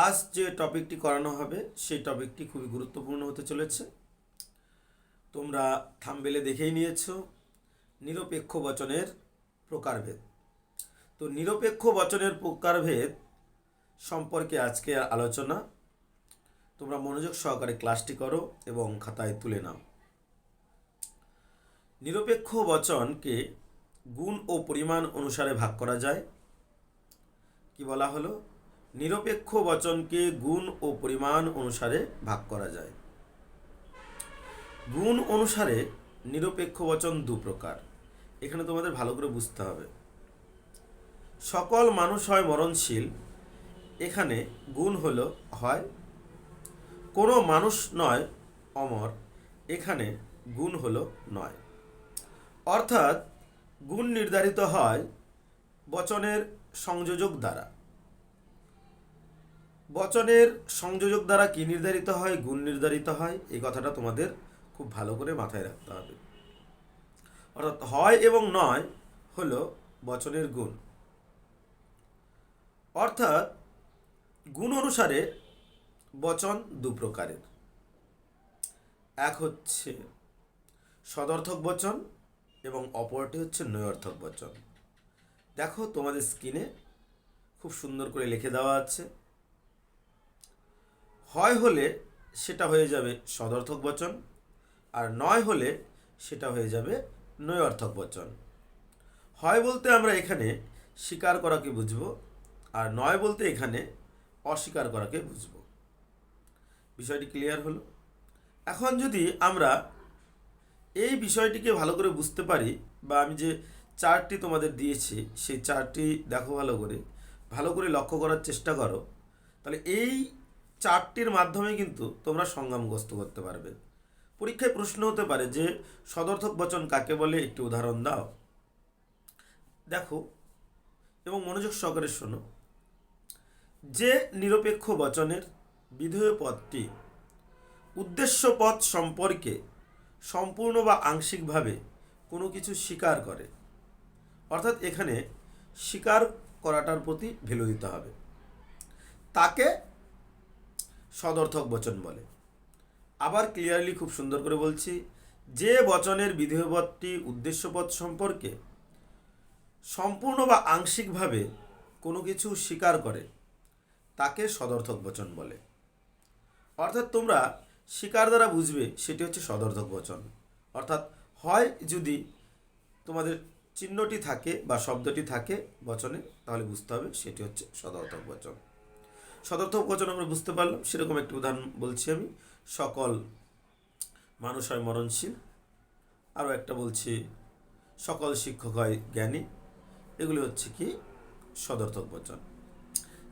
আজ যে টপিকটি করানো হবে, সেই টপিকটি খুবই গুরুত্বপূর্ণ হতে চলেছে। তোমরা থামবেলে দেখেই নিয়েছো, নিরপেক্ষ বচনের প্রকারভেদ। তো নিরপেক্ষ বচনের প্রকারভেদ সম্পর্কে আজকে আলোচনা। তোমরা মনোযোগ সহকারে ক্লাসটি করো এবং খাতায় তুলে নাও। নিরপেক্ষ বচনকে গুণ ও পরিমাণ অনুসারে ভাগ করা যায়। কি বলা হলো? নিরপেক্ষ বচনকে গুণ ও পরিমাণ অনুসারে ভাগ করা যায়। গুণ অনুসারে নিরপেক্ষ বচন দু প্রকার। এখানে তোমাদের ভালো করে বুঝতে হবে। সকল মানুষ হয় মরণশীল, এখানে গুণ হল হয় কোনো মানুষ নয় অমর, এখানে গুণ হল নয়। অর্থাৎ গুণ নির্ধারিত হয় বচনের সংযোজক দ্বারা। বচনের সংযোজক দ্বারা কি নির্ধারিত হয়? গুণ নির্ধারিত হয়। এই কথাটা তোমাদের খুব ভালো করে মাথায় রাখতে হবে। অর্থাৎ হয় এবং নয় হলো বচনের গুণ। অর্থাৎ গুণ অনুসারে বচন দু প্রকারের। এক হচ্ছে সদর্থক বচন এবং অপরটি হচ্ছে নৈঅর্থক বচন। দেখো তোমাদের স্ক্রিনে খুব সুন্দর করে লিখে দেওয়া আছে। হয় হলে সেটা হয়ে যাবে সদর্থক বচন আর নয় হলে সেটা হয়ে যাবে নৈঅর্থক বচন। হয় বলতে আমরা এখানে স্বীকার করাকে বুঝব আর নয় বলতে এখানে অস্বীকার করাকে বুঝব। বিষয়টি ক্লিয়ার হলো? এখন যদি আমরা এই বিষয়টিকে ভালো করে বুঝতে পারি বা আমি যে চার্টটি তোমাদের দিয়েছি সেই চার্টটি দেখো ভালো করে ভালো করে লক্ষ্য করার চেষ্টা করো, তাহলে এই চার্টটির মাধ্যমে কিন্তু তোমরা সংগ্রামগ্রস্ত করতে পারবে। পরীক্ষায় প্রশ্ন হতে পারে যে, সদর্থক বচন কাকে বলে? একটি উদাহরণ দাও। দেখো, এবং মনোযোগ সহকারে শোনো। যে নিরপেক্ষ বচনের বিধেয় পদটি উদ্দেশ্য পদ সম্পর্কে সম্পূর্ণ বা আংশিকভাবে কোনো কিছু স্বীকার করে, অর্থাৎ এখানে স্বীকার করাটার প্রতি ভ্যালু দিতে হবে। তাকে সদর্থক বচন বলে। আবার ক্লিয়ারলি খুব সুন্দর করে বলছি, যে বচনের বিধেয়পদটি উদ্দেশ্যপদ সম্পর্কে সম্পূর্ণ বা আংশিকভাবে কোনো কিছু স্বীকার করে, তাকে সদর্থক বচন বলে। অর্থাৎ তোমরা স্বীকার দ্বারা বুঝবে সেটি হচ্ছে সদর্থক বচন। অর্থাৎ হয় যদি তোমাদের চিহ্নটি থাকে বা শব্দটি থাকে বচনে, তাহলে বুঝতে হবে সেটি হচ্ছে সদর্থক বচন। সদর্থক বচন আমরা বুঝতে পারলাম। সেরকম একটি উদাহরণ বলছি আমি। সকল মানুষ হয় মরণশীল। আরও একটা বলছি, সকল শিক্ষক হয় জ্ঞানী। এগুলি হচ্ছে কি? সদর্থক বচন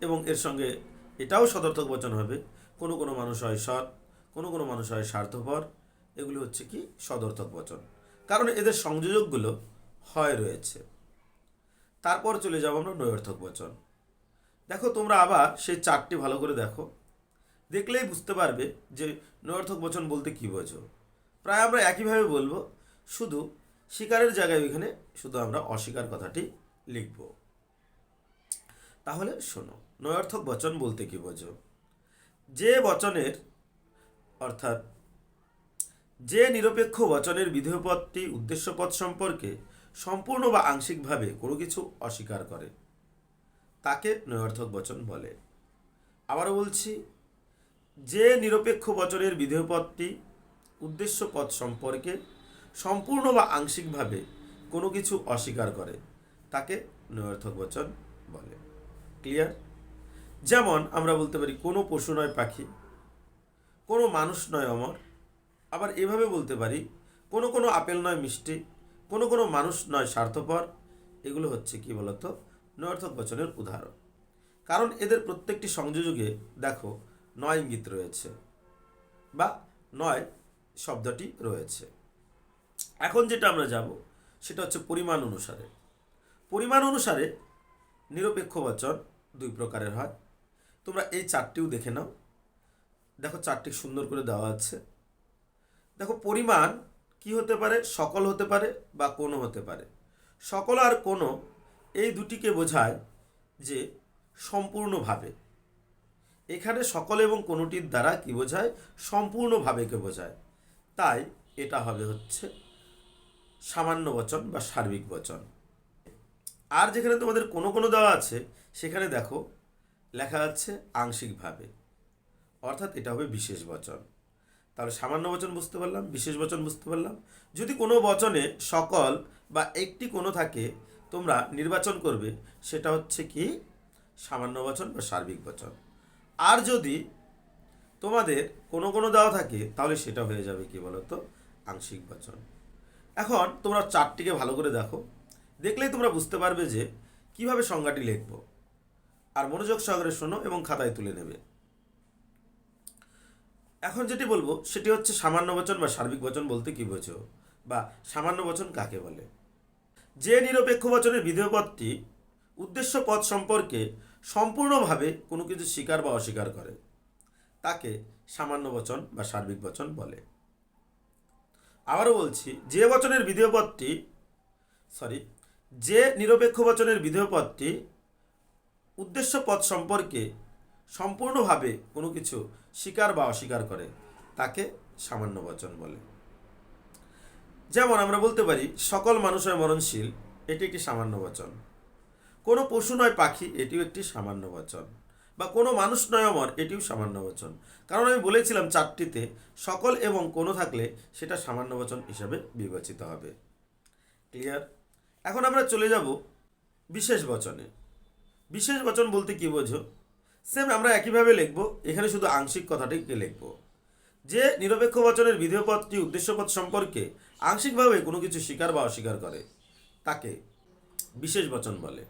এবং এর সঙ্গে এটাও সদর্থক বচন হবে। কোনো কোনো মানুষ হয় সৎ, কোনো কোনো মানুষ হয় স্বার্থপর। এগুলি হচ্ছে কি? সদর্থক বচন কারণ এদের সংযোজকগুলো হয় রয়েছে। তারপর চলে যাব আমরা নৈর্থক বচন দেখো, তোমরা আবার সেই চারটি ভালো করে দেখো। দেখলেই বুঝতে পারবে যে নৈর্থক বচন বলতে কী বোঝো। প্রায় আমরা একইভাবে বলব, শুধু স্বীকারের জায়গায় ওইখানে শুধু আমরা অস্বীকার কথাটি লিখব। তাহলে শোনো, নৈর্থক বচন বলতে কী বোঝো? যে বচনের, অর্থাৎ যে নিরপেক্ষ বচনের বিধেয়পদটি উদ্দেশ্যপদ সম্পর্কে সম্পূর্ণ বা আংশিকভাবে কোনো কিছু অস্বীকার করে তাকে নৈর্থক বচন বলে। আবারও বলছি, যে নিরপেক্ষ বচনের বিধেয়পদটি উদ্দেশ্য পদ সম্পর্কে সম্পূর্ণ বা আংশিকভাবে কোনো কিছু অস্বীকার করে, তাকে নৈর্থক বচন বলে। ক্লিয়ার? যেমন আমরা বলতে পারি, কোনো পশু নয় পাখি, কোনো মানুষ নয় অমর। আবার এভাবে বলতে পারি, কোনো কোনো আপেল নয় মিষ্টি, কোনো কোনো মানুষ নয় স্বার্থপর। এগুলো হচ্ছে কি বলতো? নৈর্থক বচনের উদাহরণ। কারণ এদের প্রত্যেকটি সংযোজকে, দেখো, নয় ইঙ্গিত রয়েছে বা নয় শব্দটি রয়েছে। এখন যেটা আমরা যাব, সেটা হচ্ছে পরিমাণ অনুসারে। পরিমাণ অনুসারে নিরপেক্ষ বচন দুই প্রকারের হয়। তোমরা এই চারটিও দেখে নাও। দেখো, চারটি সুন্দর করে দেওয়া আছে। দেখো, পরিমাণ কি হতে পারে? সকল হতে পারে বা কোনো হতে পারে। সকল আর কোনো এই দুটিকে বোঝায় যে সম্পূর্ণভাবে। এখানে সকল এবং কোনোটির দ্বারা কি বোঝায়? সম্পূর্ণভাবেকে বোঝায়। তাই এটা হবে হচ্ছে সামান্য বচন বা সার্বিক বচন। আর যেখানে তোমাদের কোনো কোনো দেওয়া আছে, সেখানে দেখো লেখা আছে আংশিকভাবে। অর্থাৎ এটা হবে বিশেষ বচন। তাহলে সামান্য বচন বুঝতে পারলাম, বিশেষ বচন বুঝতে পারলাম। যদি কোনো বচনে সকল বা একটি কোনো থাকে তোমরা নির্বাচন করবে, সেটা হচ্ছে কি সামান্য বচন বা সার্বিক বচন। আর যদি তোমাদের কোনো কোনো দেওয়া থাকে, তাহলে সেটা হয়ে যাবে কি বলতো? আংশিক বচন। এখন তোমরা চারটিকে ভালো করে দেখো। দেখলেই তোমরা বুঝতে পারবে যে কীভাবে সংজ্ঞাটি লিখব। আর মনোযোগ সহকারে শোনো এবং খাতায় তুলে নেবে। এখন যেটি বলব, সেটি হচ্ছে সামান্য বচন বা সার্বিক বচন বলতে কি বোঝো? বা সামান্য বচন কাকে বলে? যে নিরপেক্ষ বচনের বিধেয় পদটি উদ্দেশ্য পদ সম্পর্কে সম্পূর্ণভাবে কোনো কিছু স্বীকার বা অস্বীকার করে, তাকে সামান্য বচন বা সার্বিক বচন বলে। আবারও বলছি, যে বচনের বিধেয়পদটি সরি যে নিরপেক্ষ বচনের বিধেয়পদটি উদ্দেশ্য পদ সম্পর্কে সম্পূর্ণভাবে কোনো কিছু স্বীকার বা অস্বীকার করে, তাকে সামান্য বচন বলে। যেমন আমরা বলতে পারি, সকল মানুষ হয় মরণশীল, এটি একটি সামান্য বচন। কোনো পশু নয় পাখি, এটিও একটি সামান্য বচন। বা কোনো মানুষ নয় অমর, এটিও সামান্য বচন। কারণ আমি বলেছিলাম চারটিতে, সকল এবং কোনো থাকলে সেটা সামান্য বচন হিসাবে বিবেচিত হবে। ক্লিয়ার এখন আমরা চলে যাব বিশেষ বচনে। বিশেষ বচন বলতে কি বোঝো? সেম আমরা একইভাবে লিখব, এখানে শুধু আংশিক কথাটিকে লিখব। যে নিরপেক্ষ বচনের বিধেয় পদটি উদ্দেশ্যপদ সম্পর্কে আংশিকভাবে কোনো কিছু স্বীকার বা অস্বীকার করে, তাকে বিশেষ বচন বলে।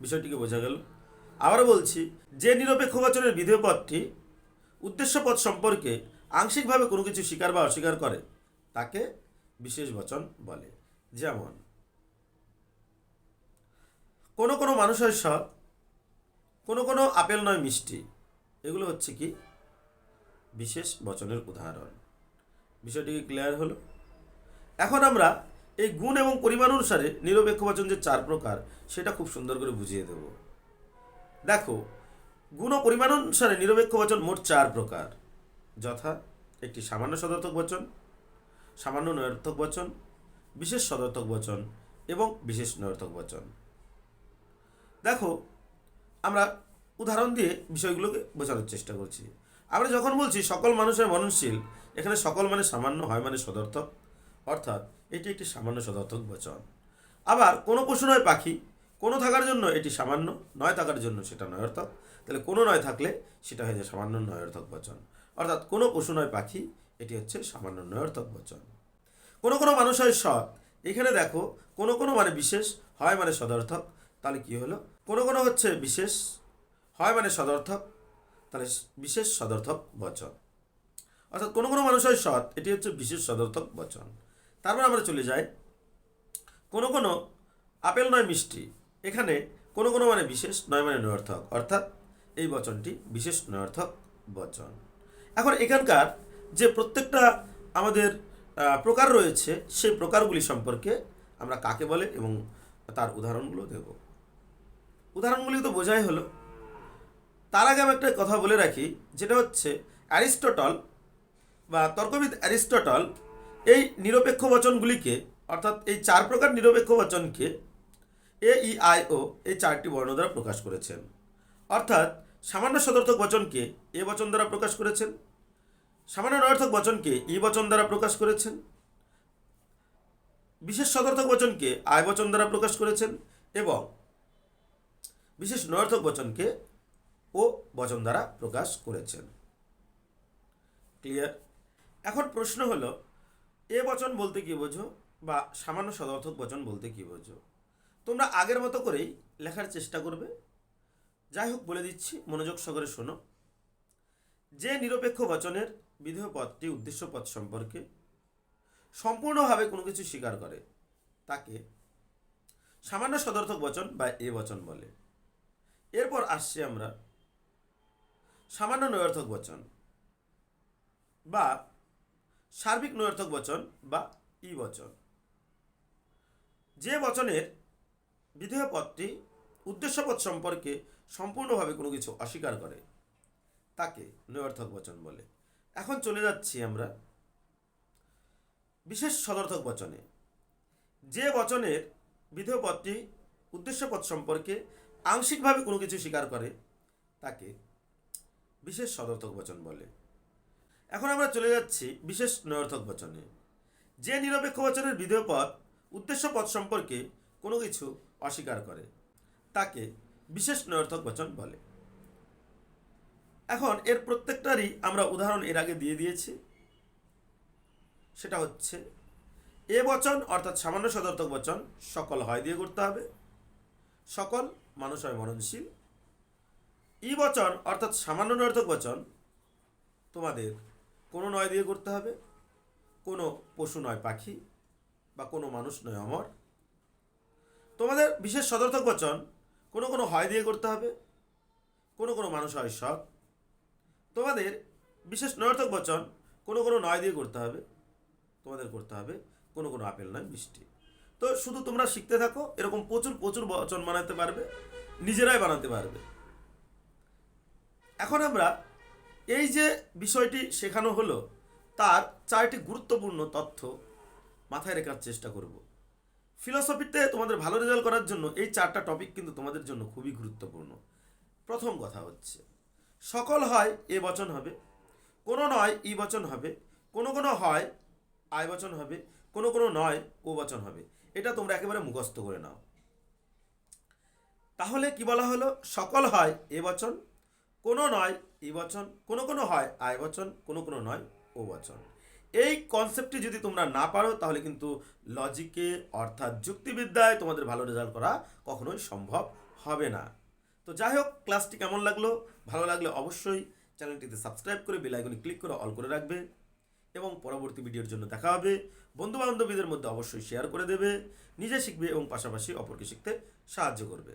বিষয়টিকে বোঝা গেল। আবারও বলছি, যে নিরপেক্ষ বচনের বিধেয় পদটি উদ্দেশ্য পদ সম্পর্কে আংশিকভাবে কোনো কিছু স্বীকার বা অস্বীকার করে, তাকে বিশেষ বচন বলে। যেমন, কোনো কোনো মানুষের সৎ কোনো কোনো আপেল নয় মিষ্টি, এগুলো হচ্ছে কি? বিশেষ বচনের উদাহরণ। বিষয়টি কি ক্লিয়ার হলো? এখন আমরা এই গুণ এবং পরিমাণ অনুসারে নিরপেক্ষ বচন যে চার প্রকার, সেটা খুব সুন্দর করে বুঝিয়ে দেব। দেখো, গুণ ও পরিমাণ অনুসারে নিরপেক্ষ বচন মোট চার প্রকার। যথা, একটি সামান্য সদর্থক বচন, সামান্য নয়ার্থক বচন, বিশেষ সদর্থক বচন এবং বিশেষ নয়ার্থক বচন। দেখো, আমরা উদাহরণ দিয়ে বিষয়গুলোকে বোঝানোর চেষ্টা করছি। আমরা যখন বলছি সকল মানুষের মননশীল, এখানে সকল মানে সামান্য হয় মানে সদর্থক অর্থাৎ এটি একটি সামান্য সদর্থক বচন। আবার কোনো পশু নয় পাখি, কোনো থাকার জন্য এটি সামান্য, নয় থাকার জন্য সেটা নয়র্থক তাহলে কোনো নয় থাকলে সেটা হয়ে যায় সামান্য নয়র্থক বচন। অর্থাৎ কোনো পশু নয় পাখি, এটি হচ্ছে সামান্য নয়র্থক বচন। কোনো কোনো মানুষ হয় সৎ। এখানে দেখো, কোনো কোনো মানে বিশেষ, হয় মানে সদর্থক। তাহলে কি হলো? কোনো কোনো হচ্ছে বিশেষ, হয় মানে সদর্থক। তাহলে বিশেষ সদর্থক বচন। অর্থাৎ কোনো কোনো মানুষ হয় সৎ, এটি হচ্ছে বিশেষ সদর্থক বচন। তারপর আমরা চলে যাই। কোনো কোনো আপেল নয় মিষ্টি। এখানে কোনো কোনো মানে বিশেষ, নয় মানে নয়ার্থক। অর্থাৎ এই বচনটি বিশেষ নয়ার্থক বচন। এখন এখানকার যে প্রত্যেকটা আমাদের প্রকার রয়েছে, সেই প্রকারগুলি সম্পর্কে আমরা কাকে বলে এবং তার উদাহরণগুলো দেব। উদাহরণগুলি তো বোঝাই হলো। তার আগে আমি একটা কথা বলে রাখি, যেটা হচ্ছে অ্যারিস্টটল বা তর্কবিদ অ্যারিস্টটল এই নিরপেক্ষ বচনগুলিকে, অর্থাৎ এই চার প্রকার নিরপেক্ষ বচনকে এ ই আই ও, এই চারটি বর্ণ দ্বারা প্রকাশ করেছেন। অর্থাৎ সামান্য সদর্থক বচনকে এ বচন দ্বারা প্রকাশ করেছেন, সামান্য নয়ার্থক বচনকে ই বচন দ্বারা প্রকাশ করেছেন, বিশেষ সদর্থক বচনকে আয় বচন দ্বারা প্রকাশ করেছেন এবং বিশেষ নয়ার্থক বচনকে ও বচন দ্বারা প্রকাশ করেছেন। ক্লিয়ার? এখন প্রশ্ন হলো এ বচন বলতে কি বোঝো বা সামান্য সদর্থক বচন বলতে কি বোঝো? তোমরা আগের মতো করেই লেখার চেষ্টা করবে। যাই হোক, বলে দিচ্ছি, মনোযোগ সহকারে শোনো। যে নিরপেক্ষ বচনের বিধেয় পদটি উদ্দেশ্য পদ সম্পর্কে সম্পূর্ণভাবে কোনো কিছু স্বীকার করে, তাকে সামান্য সদর্থক বচন বা এ বচন বলে। এরপর আসছি আমরা সামান্য নয়ার্থক বচন বা সার্বিক নৈর্থক বচন বা ই বচন। যে বচনের বিধেয় পদটি উদ্দেশ্যপদ সম্পর্কে সম্পূর্ণভাবে কোনো কিছু অস্বীকার করে, তাকে নৈর্থক বচন বলে। এখন চলে যাচ্ছি আমরা বিশেষ সদর্থক বচনে। যে বচনের বিধেয় পদটি উদ্দেশ্য পদ সম্পর্কে আংশিকভাবে কোনো কিছু স্বীকার করে, তাকে বিশেষ সদর্থক বচন বলে। এখন আমরা চলে যাচ্ছি বিশেষ নয়ার্থক বচনে। যে নিরপেক্ষ বচনের বিধেয় পদ উদ্দেশ্য পদ সম্পর্কে কোনো কিছু অস্বীকার করে, তাকে বিশেষ নয়ার্থক বচন বলে। এখন এর প্রত্যেকটারই আমরা উদাহরণ এর আগে দিয়ে দিয়েছি। সেটা হচ্ছে, এ বচন অর্থাৎ সামান্য সদর্থক বচন সকল হয় দিয়ে করতে হবে, সকল মানুষ হয় মননশীল ই বচন অর্থাৎ সামান্য নর্থক বচন তোমাদের কোনো নয় দিয়ে করতে হবে, কোনো পশু নয় পাখি, বা কোনো মানুষ নয় অমর। তোমাদের বিশেষ সদর্থক বচন কোনো কোনো হয় দিয়ে করতে হবে, কোনো কোনো মানুষ হয় সৎ। তোমাদের বিশেষ নয়ার্থক বচন কোনো কোনো নয় দিয়ে করতে হবে, তোমাদের করতে হবে, কোনো কোনো আপেল নয় বৃষ্টি তো শুধু তোমরা শিখতে থাকো, এরকম প্রচুর প্রচুর বচন বানাতে পারবে, নিজেরাই বানাতে পারবে। এখন আমরা এই যে বিষয়টি শেখানো হলো, তার চারটি গুরুত্বপূর্ণ তথ্য মাথায় রেখার চেষ্টা করব। ফিলসফিতে তোমাদের ভালো রেজাল্ট করার জন্য এই চারটা টপিক কিন্তু তোমাদের জন্য খুবই গুরুত্বপূর্ণ। প্রথম কথা হচ্ছে, সকল হয়, এ বচন হবে। কোনো নয়, ই বচন হবে। কোনো কোনো হয় আয় বচন হবে। কোনো কোনো নয়, ও বচন হবে। এটা তোমরা একেবারে মুখস্থ করে নাও। তাহলে কি বলা হলো? সকল হয়, এ বচন কোনো নয় বচন, কোনো কোনো হয় আয় বচন, কোনো কোনো নয়, ও বচন। এই কনসেপ্টটি যদি তোমরা না পারো, তাহলে কিন্তু লজিকে অর্থাৎ যুক্তিবিদ্যায় তোমাদের ভালো রেজাল্ট করা কখনোই সম্ভব হবে না। তো যাই হোক ক্লাসটি কেমন লাগল? ভালো লাগলে অবশ্যই চ্যানেলটিতে সাবস্ক্রাইব করে বেল আইকনে ক্লিক করে অল করে রাখবে এবং পরবর্তী ভিডিওর জন্য দেখা হবে। বন্ধু বান্ধবীদের মধ্যে অবশ্যই শেয়ার করে দেবে, নিজে শিখবে এবং পাশাপাশি অপরকে শিখতে সাহায্য করবে।